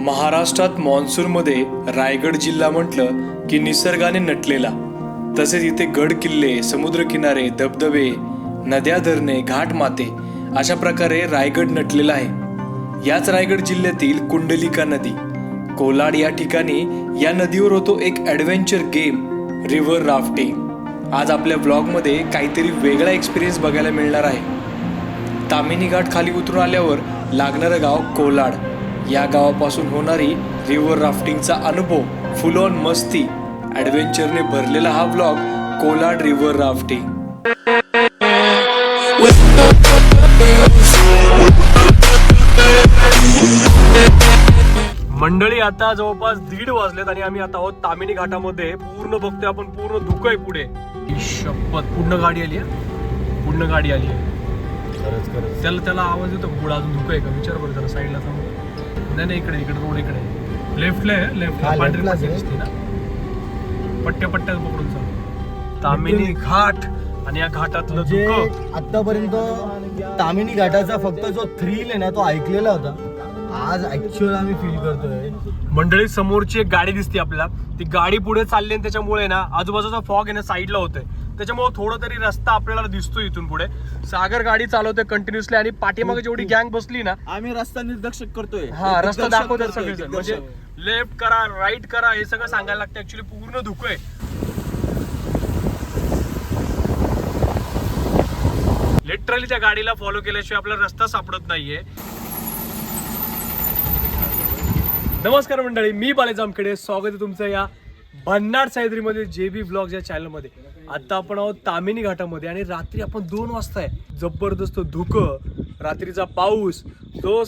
महाराष्ट्रात मान्सूनमध्ये रायगड जिल्हा म्हटलं की निसर्गाने नटलेला. तसेच इथे गड किल्ले समुद्रकिनारे धबधबे नद्या धरणे घाटमाते अशा प्रकारे रायगड नटलेला आहे. याच रायगड जिल्ह्यातील कुंडलिका नदी. कोलाड या ठिकाणी या नदीवर होतो एक ॲडव्हेंचर गेम रिव्हर राफ्टिंग आज आपल्या ब्लॉगमध्ये काहीतरी वेगळा एक्सपिरियन्स बघायला मिळणार आहे. तामिनी घाट खाली उतरून आल्यावर लागणारं गाव कोलाड. या गावापासून होणारी रिव्हर राफ्टिंगचा अनुभव फुल ऑन मस्ती ॲडव्हेंचरने भरलेला हा ब्लॉग कोलाड रिव्हर राफ्टिंग मंडळी आता जवळपास दीड वाजलेत आणि आम्ही आता आहोत तामिनी घाटामध्ये. पूर्ण बघतोय आपण पूर्ण धुकं आहे पुढे. ही शपथ. पूर्ण गाडी आली आहे पूर्ण गाडी आली. त्याला त्याला आवाज येतो पुढे अजून धुकं आहे का? विचार बरं जरा साईडला थांब. नाही नाही इकडे इकडे रोड इकडे. लेफ्टला आहे लेफ्टला पांढरी पट्टी. दिसते ना. पट्ट्या पट्ट्या पकडून चालू. तामिनी घाट. आणि या घाटातलं म्हणजे धुकं आतापर्यंत तामिनी घाटाचा फक्त जो थ्रिल आहे ना तो ऐकलेला होता. आज ऍक्च्युअल आम्ही फील करतोय. मंडळी समोरची एक गाडी दिसते आपल्याला. ती गाडी पुढे चालली आणि त्याच्यामुळे ना आजूबाजूचा फॉग आहे ना साईडला होतोय. त्याच्यामुळे थोडा तरी रस्ता आपल्याला दिसतो इथून पुढे. सागर गाडी चालवतोय कंटिन्युअसली आणि पाठीमागे जेवढी गँग बसली ना आम्ही रस्ता निर्देशक करतोय. हा रस्ता दाखवतात करतोय, सगळे जण. म्हणजे. लेफ्ट करा राईट करा हे सगळं सांगायला लागतं ऍक्च्युली पूर्ण धुकं आहे लिटरली त्या गाडीला फॉलो केल्याशिवाय आपला रस्ता सापडत नाहीये. नमस्कार मंडळी मी बाले जामखेडे स्वागत आहे तुमचं या भन्नाड सायद्रीमध्ये जे बी ब्लॉग या चॅनलमध्ये आता आपण आहोत तामिनी घाटामध्ये आणि रात्री आपण दोन वाजता आहे. जबरदस्त धुकं रात्रीचा पाऊस तो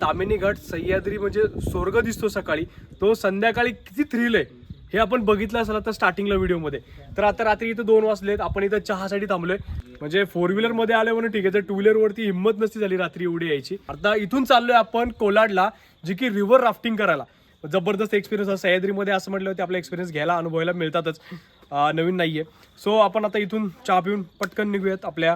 तामिनी घाट सह्याद्री म्हणजे स्वर्ग दिसतो सकाळी. तो संध्याकाळी किती थ्रिल आहे. हे आपण बघितलं असेल आता स्टार्टिंगला व्हिडिओमध्ये. तर आता रात्री इथं दोन वाजलेत आपण इथं चहासाठी थांबलोय. म्हणजे फोर व्हीलरमध्ये आले म्हणून ठीक आहे तर टू व्हीलर वरती हिंमत नसती झाली रात्री एवढी यायची. आता इथून चाललोय आपण कोलाडला जी की रिव्हर राफ्टिंग करायला. जबरदस्त एक्सपिरियन्स सह्याद्रीमध्ये असं म्हटलं होतं आपला एक्सपिरियन्स घ्यायला अनुभवायला मिळतातच. नवीन नाहीये. सो आपण आता इथून चहा पिऊन पटकन निघूयात आपल्या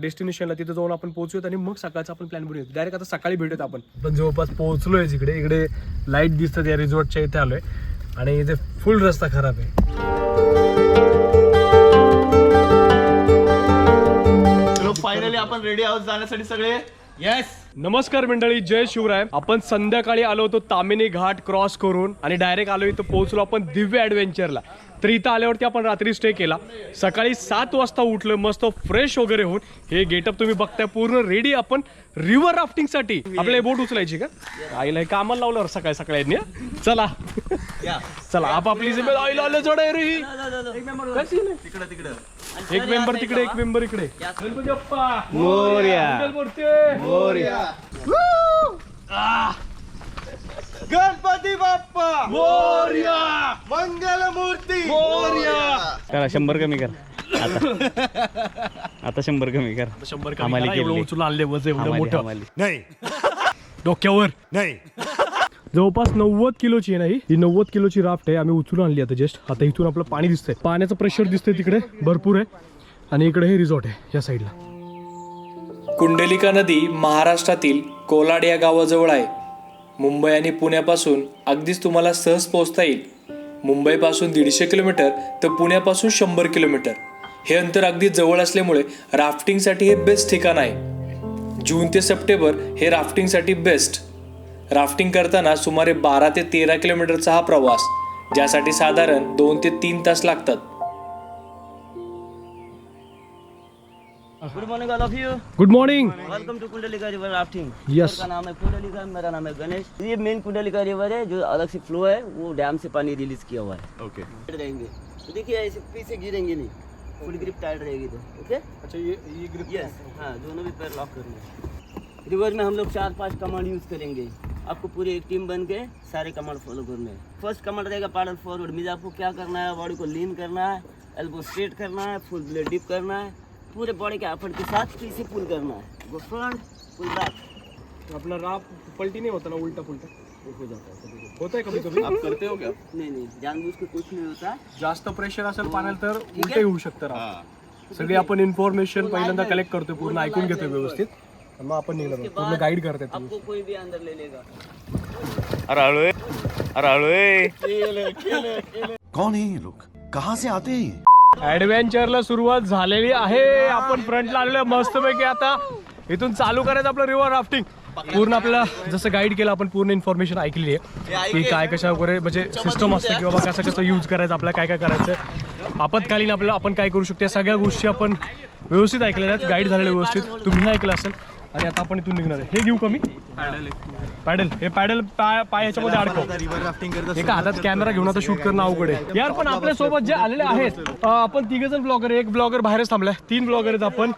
डेस्टिनेशनला तिथे जाऊन आपण पोहोचूयात आणि मग सकाळचा आपण प्लॅन बनवूयात. डायरेक्ट आता सकाळी भेटूयात आपण. पण जवळपास पोहोचलोय इकडे इकडे लाइट दिसतात या रिसॉर्टच्या इथे आलोय. आणि इथे फुल रस्ता खराब आहे. चलो फायनली आपण रेडी आहोत जाण्यासाठी सगळे? येस नमस्कार मंडळी जय शिवराय. आपण संध्याकाळी आलो होतो तामिनी घाट क्रॉस करून आणि डायरेक्ट आलो इथं पोहोचलो आपण दिव्य ॲडव्हेंचरला तर इथं आल्यावरती आपण रात्री स्टे केला. सकाळी सात वाजता उठलं मस्त फ्रेश वगैरे होऊन. हे गेटअप तुम्ही बघताय पूर्ण रेडी आपण रिव्हर राफ्टिंगसाठी आपल्याला बोट उचलायची का? आईला हे कामाला लावलं सकाळी सकाळी. चला. या. चला आप आपली जिम्मेदारी. आईला आलं जोड आहे? रे एक मेंबर तिकडे एक मेंबर इकडे. गणपती बाप्पा. मोरया. मंगलमूर्ती. गणपती बाप्पा! मोरया! मंगल मूर्ती करा शंभर कमी कर. आता. आता शंभर कमी कर. शंभर कमी हमाली करा, एवढं केली. उचलून आणले वज एवढं हमाली- मोठं. हमाली. डोक्यावर. नाही. जवळपास नव्वद किलोची आहे ना ही? ही नव्वद किलोची राफ्ट आहे आम्ही उचलून आणली आता जस्ट आता इथून आपलं पाणी दिसतंय. पाण्याचं प्रेशर दिसतंय तिकडे भरपूर आहे. आणि इकडे हे रिसॉर्ट आहे या साईडला कुंडलिका नदी महाराष्ट्रातील कोलाड या गावाजवळ आहे. मुंबई आणि पुण्यापासून अगदीच तुम्हाला सहज पोहोचता येईल. मुंबईपासून दीडशे किलोमीटर तर पुण्यापासून शंभर किलोमीटर. हे अंतर अगदी जवळ असल्यामुळे राफ्टिंगसाठी हे बेस्ट ठिकाण आहे. जून ते सप्टेंबर हे राफ्टिंगसाठी बेस्ट. राफ्टिंग करताना सुमारे बारा ते तेरा किलोमीटरचा हा प्रवास ज्यासाठी साधारण दोन ते तीन तास लागतात. Good morning all of you good morning welcome to Kundalika river rafting Yes. का नाम है कुंडलिका मेरा नाम है गणेश ये मेन कुंडलिका रिवर है जो अलग से फ्लो है वो डैम से पानी रिलीज़ किया हुआ है। ओके रहेंगे। तो देखिए ऐसे पीछे गिरेंगे नहीं। फुल ग्रिप टाइट रहेगी तो ओके अच्छा ये ये ग्रिप यस हाँ? दोनों भी पैर लॉक करने। रिवर में हम लोग चार पाँच कमांड यूज़ करेंगे। आपको पूरी एक टीम बन के सारे कमांड फॉलो करने हैं। फ़र्स्ट कमांड रहेगा पैडल फॉरवर्ड मीन्स आपको क्या करना है? बॉडी को लीन करना है एल्बो स्ट्रेट करना है फुल ब्लेड डिप करना है। पूरे बॉडी के एफर्ट के साथ पीछे पुल करना है। वो फ्रंट पुल बैक आपला राप पलटी नाही होता ना उलटा पुलटा? हो जाता है कभी कभी। होत आहे कधी कधी आप करते हो क्या? नहीं नहीं जानबूझ के कुछ नहीं होता। जास्त प्रेशर असेल पाण्याला तर उलटे होऊ शकतं राप. सगळी आपण इन्फॉर्मेशन पहिल्यांदा कलेक्ट करतोय पूर्ण ऐकून घेतोय व्यवस्थित. मग आपण निघलो. पूर्ण गाईड तुम्ही. आपको कोई भी अंदर ले लेगा। अरे हळू अरे हळू कौन है ये लोग? कहाँ से आते हैं ये? ऍडव्हेंचरला सुरुवात झालेली आहे. आपण फ्रंटला आलेलो मस्तपैकी आता. इथून चालू करायचं आपलं रिव्हर राफ्टिंग पूर्ण आपल्याला जसं गाईड केलं आपण पूर्ण इन्फॉर्मेशन ऐकली आहे की काय कशा वगैरे म्हणजे सिस्टम असते किंवा बाबा कसं कसं यूज करायचं आपल्याला काय काय करायचं. आपत्कालीन आपल्याला आपण काय करू शकतो या सगळ्या गोष्टी आपण व्यवस्थित ऐकलेल्या आहेत गाईड झालेल्या व्यवस्थित. तुम्ही ऐकलं असेल आणि आता आपण इथून निघणार आहे. हे घेऊ कमी पॅडल हे पॅडल पाय पाय याच्यामध्ये अडकव. रिव्हर राफ्टिंग करत एका हातात कॅमेरा घेऊन आता शूट करणं अवघड आहे. यार पण आपल्यासोबत जे आलेले आहेत आपण तिघ जण ब्लॉगर एक ब्लॉगर बाहेरच थांबलाय. तीन ब्लॉगर आहेत आपण.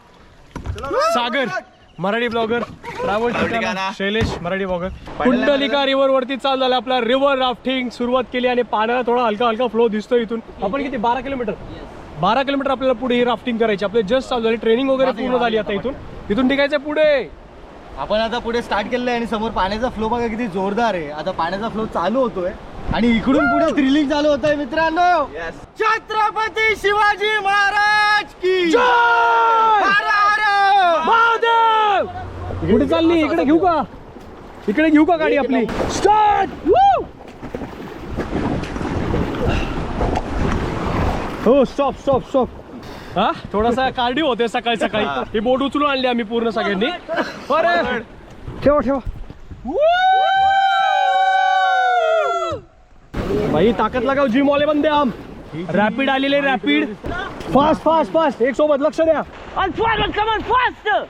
Sagar Marathi blogger Ravan Shailesh Marathi blogger Kundalika river वरती चालू झालं. आपला रिव्हर राफ्टिंग सुरुवात केली आणि पाण्याला थोडा हलका हलका फ्लो दिसतोय इथून. आपण किती? बारा किलोमीटर. बारा किलोमीटर आपल्याला पुढे ही राफ्टिंग करायची. आपले जस्ट चालू झाली. ट्रेनिंग वगैरे पूर्ण झाली आता इथून. इथून निघायचं पुढे. आपण आता पुढे स्टार्ट केलेलं आहे आणि समोर पाण्याचा फ्लो बघा किती जोरदार आहे. आता पाण्याचा फ्लो चालू होतोय आणि इकडून पुढे थ्रिलिंग चालू होत आहे मित्रांनो छत्रपती शिवाजी महाराज की कुठे चालली इकडे घेऊ का? इकडे घेऊ का गाडी आपली? स्टार्ट हो स्टॉप स्टॉप स्टॉप हा? थोडासा कार्डिओ होते सकाळी सकाळी. ही. बोट उचलून आणली आम्ही पूर्ण सगळ्यांनी. अरे! ठेवा ठेवा. भाई ताकद लगाव जिम वाले बंदे हम रॅपिड आलेले रॅपिड फास्ट फास्ट फास्ट एक सोबत लक्ष द्या. On forward, come on, faster!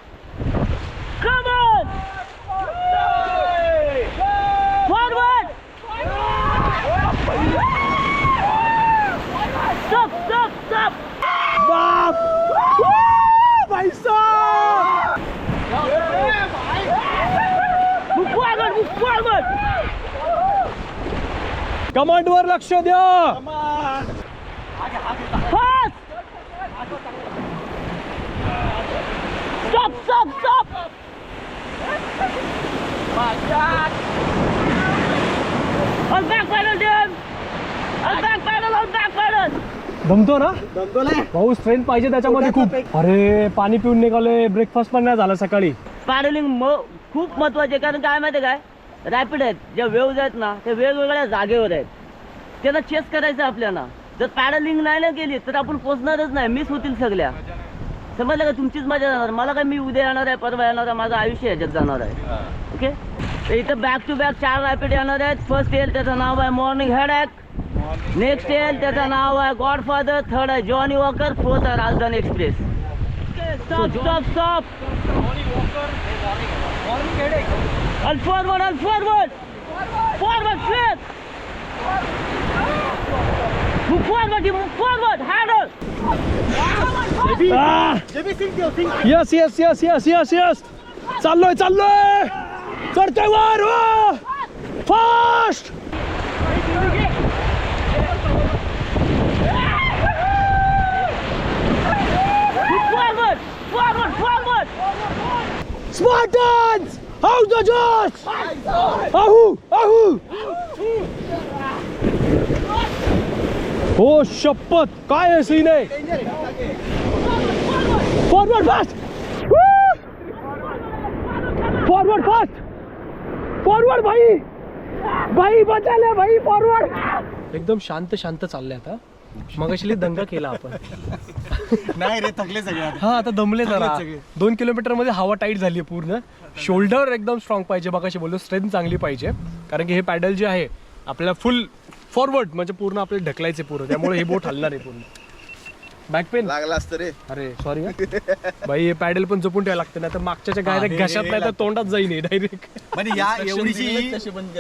Come on! Forward! Stop, stop, stop! बाप भाई साहब Move forward, move forward! Command वर लक्ष द्या Fast! Stop, stop, stop! On back pedal, Jim! On back pedal, on back pedal! दमतो ना? भाऊ स्ट्रेंथ पाहिजे त्याच्यामध्ये खूप. अरे पाणी पिऊन निघालोय. ब्रेकफास्ट पण नाही झाला सकाळी. पॅडलिंग म खूप महत्त्वाचे कारण काय माहिती काय? रॅपिड आहेत. ज्या वेव्ज आहेत ना ते वेगवेगळ्या जागेवर आहेत. त्यांना चेस करायचं आपल्याला. जर पॅडलिंग नाही ना केली तर आपण पोचणारच नाही. मिस होतील सगळ्या. समजलं का? तुमचीच मजा जाणार. मला काय मी उद्या येणार आहे परवा येणार आहे माझं आयुष्य याच्यात जाणार आहे. ओके इथं बॅक टू बॅक चार रॅपिड येणार आहेत. फर्स्ट येईल त्याचं नाव आहे मॉर्निंग हेडॅक नेक्स्ट येईल त्याचं नाव आहे गॉडफादर थर्ड आहे जॉनी वॉकर फोर्थ आहे Rajdhani express stop stop stop forward! Forward, straight! Move forward, you move forward, handle! Yes yes yes yes yes yes चाललोय चाललोय चढतोय वर fast Move forward! Forward, forward! Spartans how the jaws आहू आहू हो शपथ. काय scene आहे forward fast forward fast forward भाई. भाई बचाले भाई फॉरवर्ड एकदम शांत शांत चाललंय आता. मग दंगा केला आपण. नाही रे थकले सगळे. हा आता दमले जरा. दोन किलोमीटरमध्ये हवा टाईट झाली आहे पूर्ण. शोल्डर एकदम स्ट्रॉंग पाहिजे. बघाशी बोललो स्ट्रेंथ चांगली पाहिजे. कारण की हे पॅडल जे आहे आपल्याला फुल फॉरवर्ड म्हणजे पूर्ण आपले ढकलायचे पूर्ण. त्यामुळे हे बोट हलणार आहे पूर्ण. बॅक पेन लागला असतं रे. अरे सॉरी भाई हे पॅडल पण जपून ठेवायला लागतं ना तर मागच्याच्या डायरेक्ट घशात नाही तर तोंडात जाईन डायरेक्ट म्हणजे या एवढीशी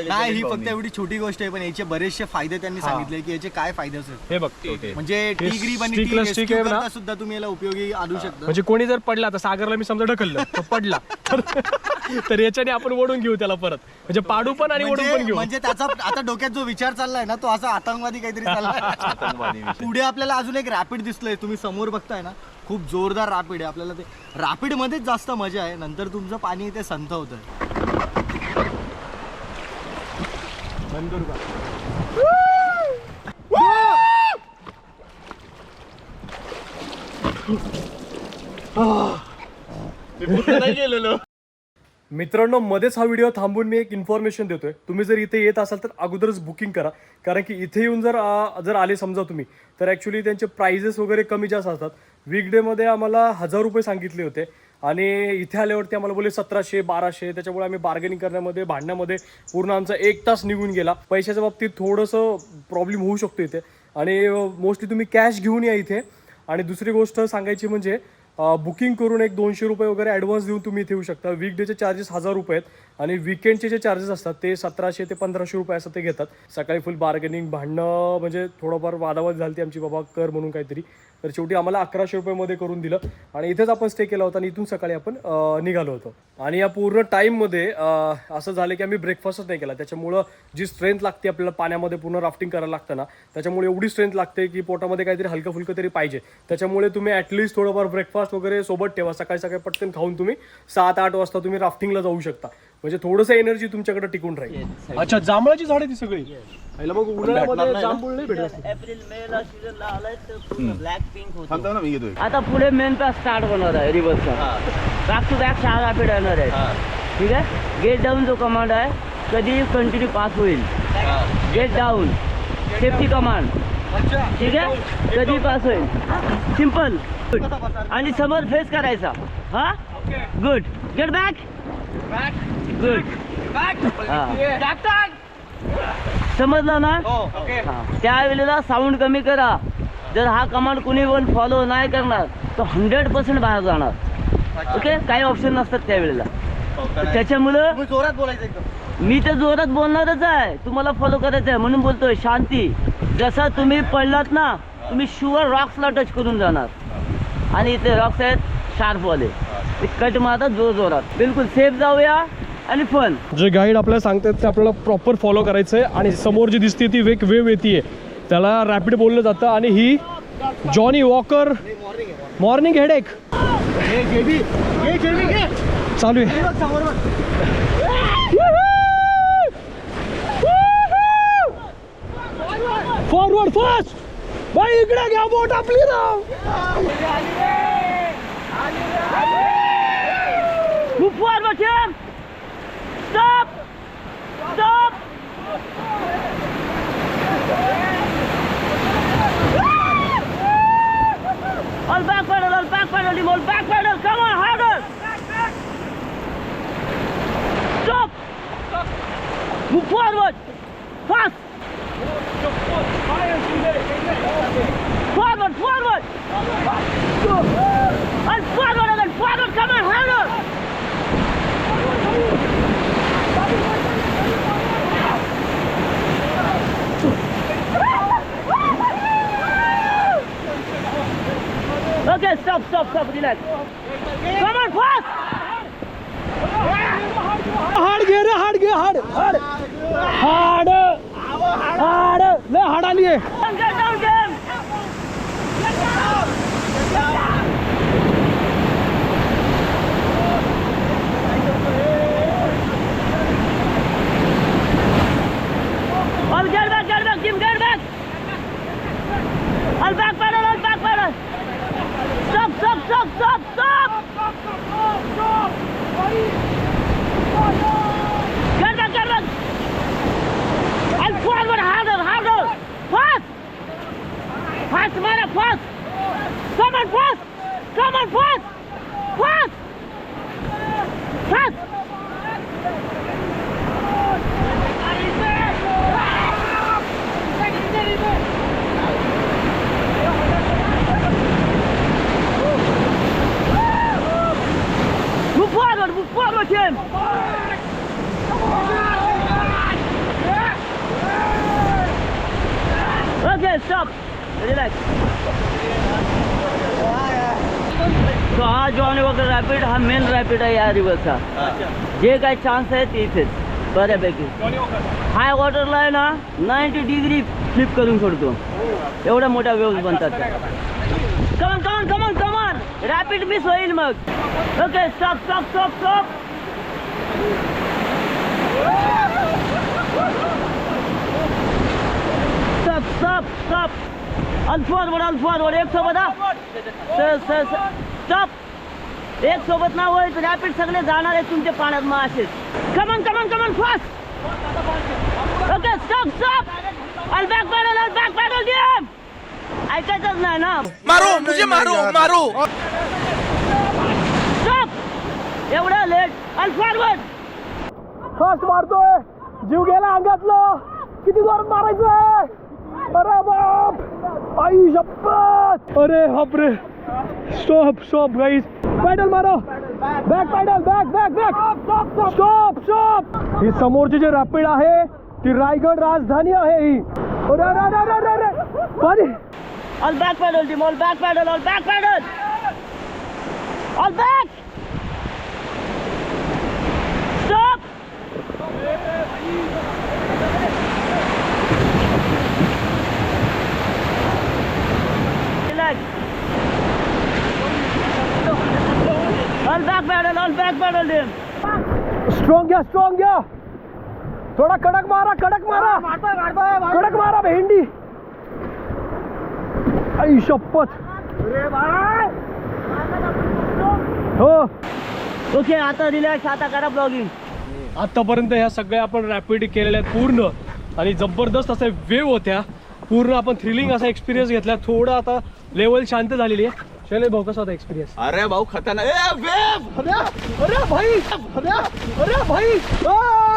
नाही ही फक्त एवढी छोटी गोष्ट आहे पण याचे बरेचसे फायदे त्यांनी सांगितले की याचे काय फायदे असतात. हे बघ म्हणजे टी ग्रीप आणि stick टी rescue आहे ना? करता सुद्धा तुम्ही याला उपयोगी आणू शकता. म्हणजे कोणी जर पडला तर सागरला मी समजा ढकललं तो पडला. तर- तर याच्याने आपण ओढून घेऊ त्याला परत. म्हणजे पाडू पण आणि ओढून पण म्हणजे घेऊ. म्हणजे त्याचा आता डोक्यात जो विचार चाललाय ना तो असा आतंकवादी काहीतरी चाललाय. पुढे आपल्याला अजून एक रॅपिड दिसलंय. तुम्ही समोर बघताय ना खूप जोरदार रॅपिड आहे. आपल्याला ते रॅपिडमध्येच जास्त मजा आहे. नंतर तुमचं पाणी ते संथ होतं मित्रांनो मध्येच हा व्हिडिओ थांबून मी एक इन्फॉर्मेशन देतोय. तुम्ही जर इथे येत असाल तर अगोदरच बुकिंग करा. कारण की इथे येऊन जर जर आले समजा तुम्ही तर ॲक्च्युली त्यांचे प्राइजेस वगैरे कमी जास्त असतात. वीकडेमध्ये आम्हाला हजार रुपये सांगितले होते. आणि इथे आल्यावरती आम्हाला बोलले सतराशे बाराशे. त्याच्यामुळे आम्ही बार्गेनिंग करण्यामध्ये भांडण्यामध्ये पूर्ण आमचा एक तास निघून गेला. पैशाच्या बाबतीत थोडंसं प्रॉब्लेम होऊ शकतो इथे. आणि मोस्टली तुम्ही कॅश घेऊन या इथे. आणि दुसरी गोष्ट सांगायची म्हणजे बुकिंग करून एक दोनशे रुपये वगैरे ॲडव्हान्स देऊन तुम्ही इथे येऊ शकता. वीकडेचे चार्जेस हजार रुपये आहेत आणि विकेंडचे जे चार्जेस असतात ते सतराशे ते पंधराशे रुपये असं ते घेतात. सकाळी फुल बार्गेनिंग भांडणं म्हणजे थोडंफार वादावाद झाली आमची बाबा कर म्हणून काहीतरी. तर शेवटी आम्हाला अकराशे रुपयेमध्ये करून दिलं. आणि इथेच आपण स्टे केला होता आणि इथून सकाळी आपण निघालो होतो. आणि या पूर्ण टाईममध्ये असं झालं की आम्ही ब्रेकफास्टच नाही केला. त्याच्यामुळं जी स्ट्रेंथ लागते आपल्याला पाण्यामध्ये पूर्ण राफ्टिंग करायला लागतं ना त्याच्यामुळे एवढी स्ट्रेंथ लागते की पोटामध्ये काहीतरी हलकं फुलकं तरी पाहिजे. त्याच्यामुळे तुम्ही ॲटलिस्ट थोडंफार ब्रेकफास्ट वगैरे सोबत ठेवा. सकाळी सकाळी पटकन खाऊन तुम्ही सात आठ वाजता तुम्ही राफ्टिंगला जाऊ शकता. म्हणजे थोडंसं एनर्जी तुमच्याकडे टिकून राहील. अच्छा जांभळाची झाडे ती सगळी? मग उन्हाळ्यामध्ये जांभूळ नाही भेटत असते एप्रिल मे ला सीझन ला आलाय तर पूर्ण ब्लॅक पिंक होतो. थांबतो ना मी येतोय आता पुढे मेन पॅस स्टार्ट होणार आहे रिव्हर्सचा बॅक टू बॅक सहा रॅपिड येणार आहे ठीक आहे? गेट डाऊन जो कमांड आहे कधी कंटिन्यू पास होईल. गेट डाऊन सेफ्टी कमांड ठीक आहे? कधी पास होईल. सिंपल आणि समोर फेस करायचा. हा? गुड गेट बॅक गुड समजलं ना? हा. त्यावेळेला साऊंड कमी करा. जर हा कमांड कुणी पण फॉलो नाही करणार तर हंड्रेड पर्सेंट बाहेर जाणार. ओके? काही ऑप्शन नसतात त्यावेळेला. तर त्याच्यामुळं जोरात बोलायचं मी तर जोरात बोलणारच आहे. तुम्हाला फॉलो करायचं आहे म्हणून बोलतोय. शांती. जसं तुम्ही पडलात ना तुम्ही शुअर रॉक्सला टच करून जाणार. आणि इथे रॉक्स आहेत शार्पवाले कट मारतात जोर जोरात. बिलकुल सेफ जाऊया. आणि फन जे गाईड आपल्याला सांगतात ते आपल्याला प्रॉपर फॉलो करायचं आहे आणि समोर जी दिसते ती वेग वेव येते त्याला रॅपिड बोललं जातं आणि ही जॉनी वॉकर मॉर्निंग हेडेक हे हे चालू आहे. फॉरवर्ड फास्ट बाई इकडे घ्या बोट आपली राव Move forward, Move forward! Fast! Forward, forward! And forward and forward, come on, harder! Okay, stop, stop, stop, relax. Come on, fast! Hard, hard, hard, hard, hard. हाड हाड हाड हाड लय हाड आली आहे Down, get down, Jim! All get back, get back, Jim, get back! All back pedal, all back pedal! Stop. Relax. So हा Johnny Walker rapid हा मेन रॅपिड आहे या रिव्हरचा जे काय चान्स आहे ते इथेच बऱ्यापैकी हाय वॉटरला आहे ना नाईन्टी डिग्री फ्लिप करून सोडतो एवढ्या मोठ्या वेव्स बनतात कमन कमन कमन कमन रॅपिड मिस होईल मग. Okay stop stop stop stop stop stop stop all forward all forward एक सौ बता सर सर स्टॉप एक सोबत ना होय रॅपिड सगळे जाणार आहेत तुमच्या पाण्यात मग असेच come on come on come on fast okay stop stop all back paddle all back paddle game ऐकायचंच नाही ना. मारो मुझे मारो मारो. स्टॉप एवढं लेट ऑल फॉरवर्ड फास्ट मारतोय. जीव गेला अंगातलं. किती जोरात मारायचंय? अरे बाप आई शपथ अरे बापरे। स्टॉप स्टॉप गाईज पॅडल मारो। Back paddle back back back stop stop ही समोरची जी रॅपिड आहे, ती रायगड राजधानी आहे ही। अरे अरे अरे अरे अरे पाणी। All back paddle team all back paddle all back paddle all back stop all back paddle all back paddle team strong घ्या स्ट्रॉंग घ्या थोडा कडक मारा कडक मारा. कडक मारा भेंडी. आई शपथ. हो. ओके आता रिलॅक्स आता करा ब्लॉगिंग आतापर्यंत ह्या सगळ्या आपण रॅपिड केलेल्या आहेत पूर्ण. आणि जबरदस्त असे वेव होत्या. पूर्ण आपण थ्रिलिंग असा एक्सपिरियन्स घेतला. थोडं आता लेवल शांत झालेली आहे. शैलेश भाऊ कसा होता एक्सपिरियन्स अरे भाऊ खतरनाक. ए, वेब! अरे भाई! अरे अरे भाई! ओय!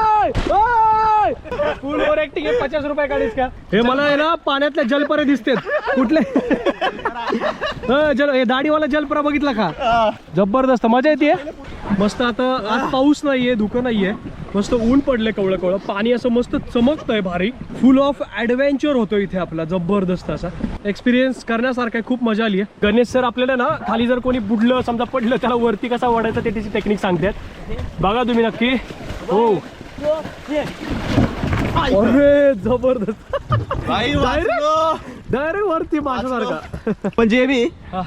फुल ओव्हर ऍक्टिंग आहे पचास रुपये काढीस का? हे मला आहे ना पाण्यातल्या जलपरे दिसतेत. कुठले? अ, जल हे दाढीवाला जलपरा बघितला का? जबरदस्त मजा येते मस्त आता आज पाऊस नाहीये धुकं नाहीये. मस्त ऊन पडले कवळं कवळं. पाणी असं मस्त चमकतंय भारी. फुल ऑफ ऍडव्हेंचर होतो इथे आपला जबरदस्त असा. एक्सपिरियन्स करण्यासारखा आहे, खूप मजा आली आहे. गणेश सर आपल्याला ना खाली जर कोणी बुडलं समजा पडलं त्याला वरती कसा वाढायचा ते त्याची टेक्निक सांगतात. बघा तुम्ही नक्की. हो. अरे जबरदस्त. डायरेक्ट वरती माझ्यासारखा पण जे बी हा.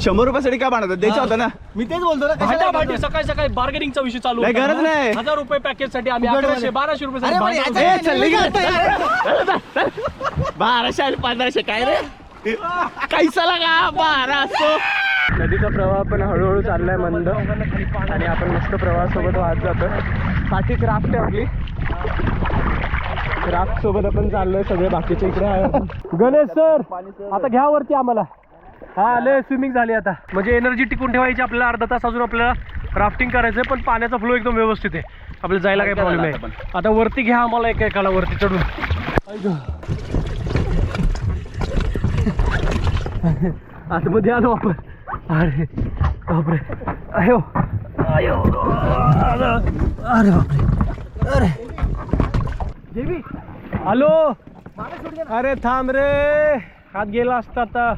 शंभर रुपयासाठी काय बनवतात द्यायचं होतं ना मी तेच बोलतो ना भांडा कशाला भांडी सकाळी सकाळी बार्गेनिंगचा विषय चालू नाही, होता. गरज नाही. हजार रुपये पॅकेजसाठी आम्ही अकराशे. बाराशे रुपये? बाराशे आणि पंधराशे काय रे कैसा लागा बाराशे नदीचा प्रवाह पण हळूहळू चाललाय मंद. आणि आपण मस्त प्रवाहासोबत वाहत जातो पाठीच राफ्ट आहे आपली. राफ्ट सोबत आपण चाललोय सगळे बाकीचे इकडे आहे गणेश सर आता घ्या वरती आम्हाला. हा लय स्विमिंग झाली आता. म्हणजे एनर्जी टिकून ठेवायची आपल्याला अर्धा तास अजून आपल्याला राफ्टिंग करायचंय पण पाण्याचा फ्लो एकदम व्यवस्थित आहे. आपल्याला जायला काही प्रॉब्लेम नाही. आता वरती घ्या आम्हाला एक एकाला वरती चढून. आतमध्ये आलो आपण. अरे बापरे. अयो. अयो. अरे अरे बापरे. अरे. देवी. हॅलो. अरे थांब रे. हात गेला असता आता.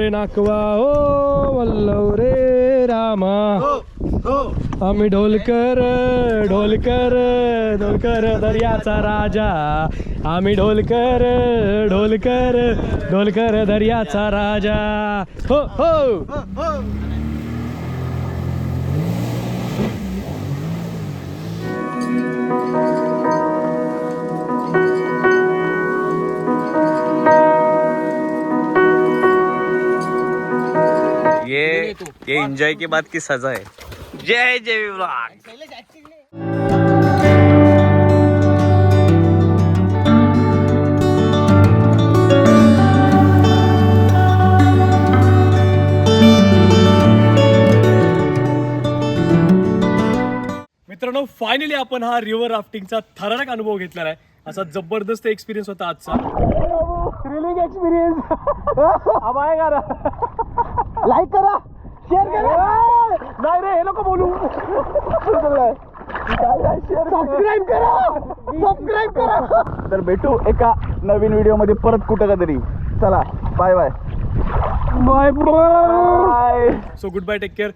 रे नाकवा ओ वल्लव रे रामा. आम्ही ढोलकर ढोलकर ढोलकर दर्याचा राजा. आम्ही ढोलकर ढोलकर ढोलकर दर्याचा राजा. हो हो. ये ये एंजॉय की बात की सजा है. जय जय विभाग मित्रांनो फायनली आपण हा रिव्हर राफ्टिंगचा थरारक अनुभव घेतलेला आहे. असा जबरदस्त एक्सपिरियन्स होता आजचा. थ्रिलिंग एक्सपिरियन्स लाईक करा. शेअर करा। नाही रे हे लोक बोलू. सबस्क्राईब करा. सबस्क्राईब करा. तर भेटू एका नवीन व्हिडिओमध्ये परत कुठं का तरी चला bye bye bye bye so goodbye take care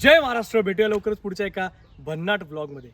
जय महाराष्ट्र. भेटूया लवकरच पुढच्या एका भन्नाट ब्लॉगमध्ये.